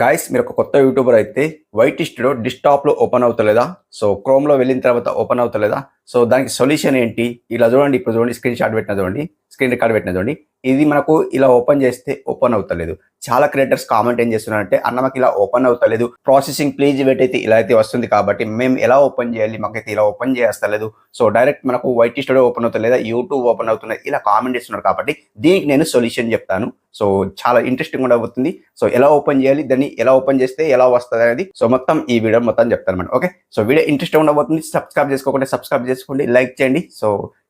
Guys మీరు ఒక కొత్త యూట్యూబర్ అయితే వైట్ డిస్టాప్లో ఓపెన్ అవుతలేదా? సో క్రోమ్లో వెళ్ళిన తర్వాత ఓపెన్ అవుతలేదా? సో దానికి సొల్యూషన్ ఏంటి? ఇలా చూడండి ఇప్పుడు చూడండి స్క్రీన్ షాట్ పెట్టిన చూడండి స్క్రీన్ రికార్డ్ పెట్టిన చూడండి. ఇది మనకు ఇలా ఓపెన్ చేస్తే ఓపెన్ అవుతలేదు. చాలా క్రియేటర్స్ కామెంట్ ఏం చేస్తున్నారంటే అన్న మాకు ఇలా ఓపెన్ అవుతలేదు. ప్రాసెసింగ్ ప్లీజ్ వెయిట్ అయితే ఇలా అయితే వస్తుంది కాబట్టి మేము ఎలా ఓపెన్ చేయాలి? మాకైతే ఇలా ఓపెన్ చేస్తలేదు. సో డైరెక్ట్ మనకు వైట్ స్టూడియో ఓపెన్ అవుతలేదా? యూట్యూబ్ ఓపెన్ అవుతున్నది ఇలా కామెంట్ చేస్తున్నారు కాబట్టి దీనికి నేను సొల్యూషన్ చెప్తాను. సో చాలా ఇంట్రెస్టింగ్ కూడా అవుతుంది. సో ఎలా ఓపెన్ చేయాలి? దాన్ని ఎలా ఓపెన్ చేస్తే ఎలా వస్తుంది అనేది. సో మొత్తం ఈ వీడియో మొత్తం చెప్తాను madam okay so video interest ఉండబోతుంది. సబ్స్క్రైబ్ చేసుకోకుండా సబ్స్క్రైబ్ చేసుకోండి. లైక్ చేయండి. సో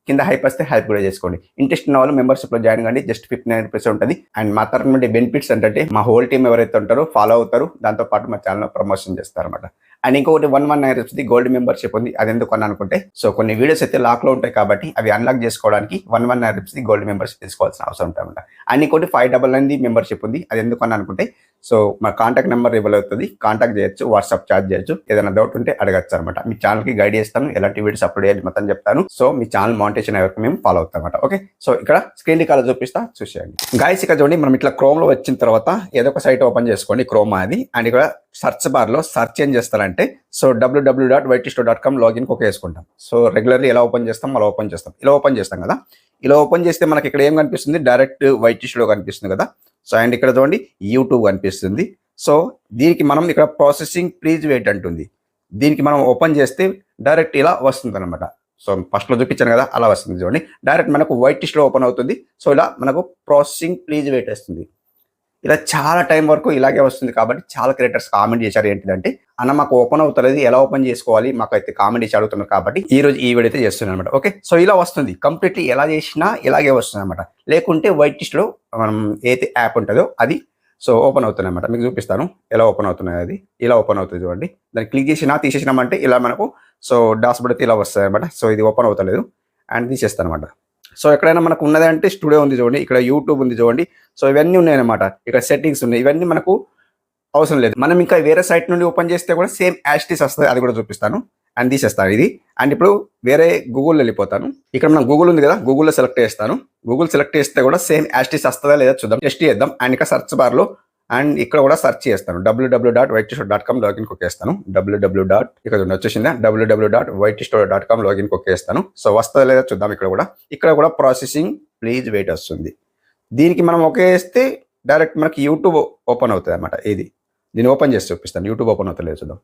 కింద హైప్ వస్తే హైప్ కూడా చేసుకోండి. ఇంట్రెస్ట్ ఉన్న వాళ్ళు మెంబర్షిప్లో జాయిన్ కండి. జస్ట్ ఫిఫ్టీ నైన్ రూపీస్ ఉంటుంది. అండ్ మా తరఫు నుండి బెనిఫిట్స్ ఏంటంటే మా హోల్ టీమ్ ఎవరైతే ఉంటారో ఫాలో అవుతారు. దాంతోపాటు మా ఛానల్ ప్రమోషన్ చేస్తారు అనమాట అండ్ ఇంకొకటి వన్ వన్ నైన్ రూపీస్ది గోల్డ్ మెంబర్షిప్ ఉంది. అది ఎందుకు అని అనుకుంటే సో కొన్ని వీడియోస్ అయితే లాక్లో ఉంటాయి కాబట్టి అవి అన్లాక్ చేసుకోవడానికి one one nine rupees gold membership తీసుకోవాల్సిన అవసరం ఉంటుంది అండ్ ఇంకోటి ఫైవ్ డబల్ నైన్ది మెంబర్షిప్ ఉంది. అది ఎందుకు అని అనుకుంటే సో మా కాంటాక్ట్ నెంబర్ ఇవ్వలేదు కాంటాక్ట్ చేయొచ్చు వాట్సాప్ చార్జ్ చేయొచ్చు. ఏదైనా డౌట్ ఉంటే అడగచ్చు అనమాట మీ ఛానల్కి గైడ్ చేస్తాను ఎలాంటి వీడియోస్ అప్లోడ్ చేయాలి మొత్తం చెప్తాను. సో మీ ఛానల్ మానిటేషన్ వరకు మేము ఫాలో అవుతాం అనమాట ఓకే? సో ఇక్కడ స్క్రీన్ రికార్డ్ చూపిస్తా చూసేయండి. గాయస్ ఇక్కడ చూడండి మనం ఇట్లా క్రోమ్లో వచ్చిన తర్వాత ఏదో ఒక సైట్ ఓపెన్ చేసుకోండి క్రోమ్ అది. అండ్ ఇక్కడ సర్చ్ బార్లో సర్చ్ ఏం చేస్తారంటే so W W dot వైటిస్టో dot com login ఒక వేసుకుంటాం సో రెగ్యులర్లీ ఎలా ఓపెన్ చేస్తాం అలా ఓపెన్ చేస్తాం. ఇలా ఓపెన్ చేస్తాం కదా. ఇలా ఓపెన్ చేస్తే మనకి ఇక్కడ ఏం కనిపిస్తుంది? డైరెక్ట్ వైట్ కనిపిస్తుంది కదా. సో అండ్ ఇక్కడ చూడండి యూట్యూబ్ కనిపిస్తుంది. సో దీనికి మనం ఇక్కడ ప్రాసెసింగ్ ప్లీజ్ వెయిట్ అంటుంది. దీనికి మనం ఓపెన్ చేస్తే డైరెక్ట్ ఇలా వస్తుంది అనమాట సో ఫస్ట్లో చూపించాను కదా అలా వస్తుంది చూడండి. డైరెక్ట్ మనకు వైట్ టిష్లో ఓపెన్ అవుతుంది. సో ఇలా మనకు ప్రాసెసింగ్ ప్లీజ్ వెయిట్ వస్తుంది ఇలా చాలా టైం వరకు ఇలాగే వస్తుంది కాబట్టి చాలా క్రియేటర్స్ కామెంట్ చేశారు ఏంటిదంటే అన్న మాకు ఓపెన్ అవుతలేదు ఎలా ఓపెన్ చేసుకోవాలి? మాకు అయితే కామెంట్ చేసి అడుగుతున్నారు కాబట్టి ఈ రోజు ఈ వీడియో అయితే చేస్తున్నాను అనమాట ఓకే సో ఇలా వస్తుంది. కంప్లీట్లీ ఎలా చేసినా ఇలాగే వస్తుంది అనమాట లేకుంటే వైట్లో మనం ఏదైతే యాప్ ఉంటుందో అది సో ఓపెన్ అవుతుంది అనమాట మీకు చూపిస్తాను. ఎలా ఓపెన్ అవుతున్నాయి అది? ఇలా ఓపెన్ అవుతుంది చూడండి. దాన్ని క్లిక్ చేసినా తీసేసినామంటే ఇలా మనకు సో డాష్బోర్డ్ అయితే ఇలా వస్తుంది అనమాట సో ఇది ఓపెన్ అవుతలేదు. అండ్ తీసేస్తాను అనమాట సో ఎక్కడైనా మనకు ఉన్నదంటే స్టూడియో ఉంది చూడండి ఇక్కడ యూట్యూబ్ ఉంది చూడండి. సో ఇవన్నీ ఉన్నాయన్నమాట. ఇక్కడ సెట్టింగ్స్ ఉన్నాయి. ఇవన్నీ మనకు అవసరం లేదు. మనం ఇంకా వేరే సైట్ నుండి ఓపెన్ చేస్తే కూడా సేమ్ యాస్టిస్ వస్తుంది. అది కూడా చూపిస్తాను. అండ్ తీసేస్తాను ఇది. అండ్ ఇప్పుడు వేరే గూగుల్ వెళ్ళిపోతాను. ఇక్కడ మనం గూగుల్ ఉంది కదా గూగుల్లో సెలెక్ట్ చేస్తాను. గూగుల్ సెలెక్ట్ చేస్తే కూడా సేమ్ యాస్టిస్ వస్తుందా లేదా చూద్దాం. టెస్ట్ చేద్దాం. అండ్ ఇక్కడ సర్చ్ బార్లో అండ్ ఇక్కడ కూడా సెర్చ్ చేస్తాను. W W dot YT store dot com login కొక్కేస్తాను W W dot ఇక్కడ వచ్చేసిందా? W W dot YT store dot com login కొక్కేస్తాను so వస్తుందా లేదా చూద్దాం ఇక్కడ కూడా. ఇక్కడ కూడా ప్రాసెసింగ్ ప్లీజ్ వెయిట్ వస్తుంది. దీనికి మనం ఒకే వేస్తే డైరెక్ట్ మనకి యూట్యూబ్ ఓపెన్ అవుతుంది అనమాట ఇది దీన్ని ఓపెన్ చేసి చూపిస్తాను. యూట్యూబ్ ఓపెన్ అవుతలేదు చూద్దాం.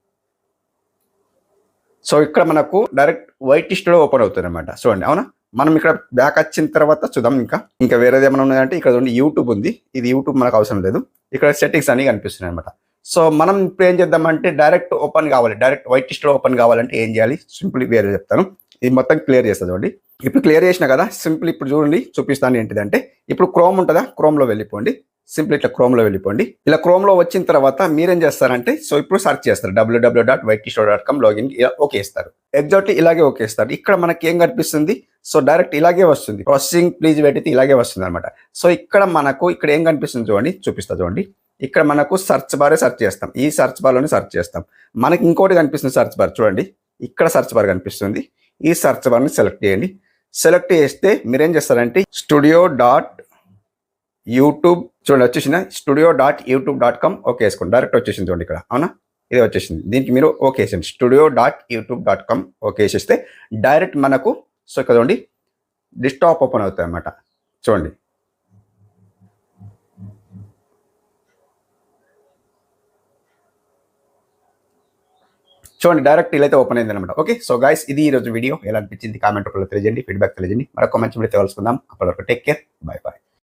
సో ఇక్కడ మనకు డైరెక్ట్ వైట్ స్టోర్ ఓపెన్ అవుతుంది అనమాట చూడండి అవునా? మనం ఇక్కడ బ్యాక్ వచ్చిన తర్వాత చూద్దాం ఇంకా. ఇంకా వేరేది ఏమైనా ఉన్నదంటే ఇక్కడ చూడండి యూట్యూబ్ ఉంది. ఇది యూట్యూబ్ మనకు అవసరం లేదు. ఇక్కడ సెట్టింగ్స్ అన్ని కనిపిస్తున్నాయి అనమాట సో మనం ఇప్పుడు ఏం చేద్దామంటే డైరెక్ట్ ఓపెన్ కావాలి. డైరెక్ట్ వైట్ లిస్ట్లో ఓపెన్ కావాలంటే ఏం చేయాలి? సింపుల్ వేరే చెప్తాను. ఇది మొత్తం క్లియర్ చేస్తుంది చూడండి. ఇప్పుడు క్లియర్ చేసిన కదా సింపుల్ ఇప్పుడు చూడండి చూపిస్తాను ఏంటిదంటే ఇప్పుడు క్రోమ్ ఉంటుందా? క్రోమ్లో వెళ్ళిపోండి. సింపుల్ ఇట్లా క్రోమ్లో వెళ్ళిపోండి. ఇలా క్రోమ్లో వచ్చిన తర్వాత మీరేం చేస్తారంటే సో ఇప్పుడు సర్చ్ చేస్తారు. డబ్ల్యూడబ్ల్యూ డాట్ వైట్ కిషోర్ డాట్ కామ్ లాగిన్ ఓకే ఇస్తారు. ఎగ్జాక్ట్లీ ఇలాగే ఓకే ఇస్తారు. ఇక్కడ మనకి ఏం కనిపిస్తుంది? సో డైరెక్ట్ ఇలాగే వస్తుంది. ప్రాసెసింగ్ ప్లీజ్ వెయిట్ అయితే ఇలాగే వస్తుంది అనమాట సో ఇక్కడ మనకు ఇక్కడ ఏం కనిపిస్తుంది చూడండి. చూపిస్తా చూడండి. ఇక్కడ మనకు సర్చ్ బారే సెర్చ్ చేస్తాం. ఈ సర్చ్ బార్లోనే సెర్చ్ చేస్తాం. మనకి ఇంకోటి కనిపిస్తుంది సర్చ్ బార్ చూడండి. ఇక్కడ సర్చ్ బార్ కనిపిస్తుంది. ఈ సర్చ్ బార్ని సెలెక్ట్ చేయండి. సెలెక్ట్ చేస్తే మీరేం చేస్తారంటే స్టూడియో డాట్ యూట్యూబ్ చూడండి వచ్చేసింది? Studio dot YouTube dot com okay వేసుకోండి. డైరెక్ట్ వచ్చేసింది చూడండి ఇక్కడ. అవునా? ఇది వచ్చేసింది. దీనికి మీరు ఓకే వేసేయండి. Studio dot YouTube dot com okay వేసేస్తే డైరెక్ట్ మనకు సో ఇక్కడ చూడండి డిస్టాప్ ఓపెన్ అవుతుంది అనమాట చూడండి. చూడండి డైరెక్ట్ ఇలా అయితే ఓపెన్ అయింది అనమాట ఓకే సో గైస్ ఇది ఈ రోజు వీడియో ఎలా అనిపించింది? కామెంట్ రూపంలో తెలియజేయండి. ఫీడ్బ్యాక్ తెలియజేయండి. మరొక మంచి వీడియో తెలుసుకుందాం. అప్పటివరకు టేక్ కేర్ బై బాయ్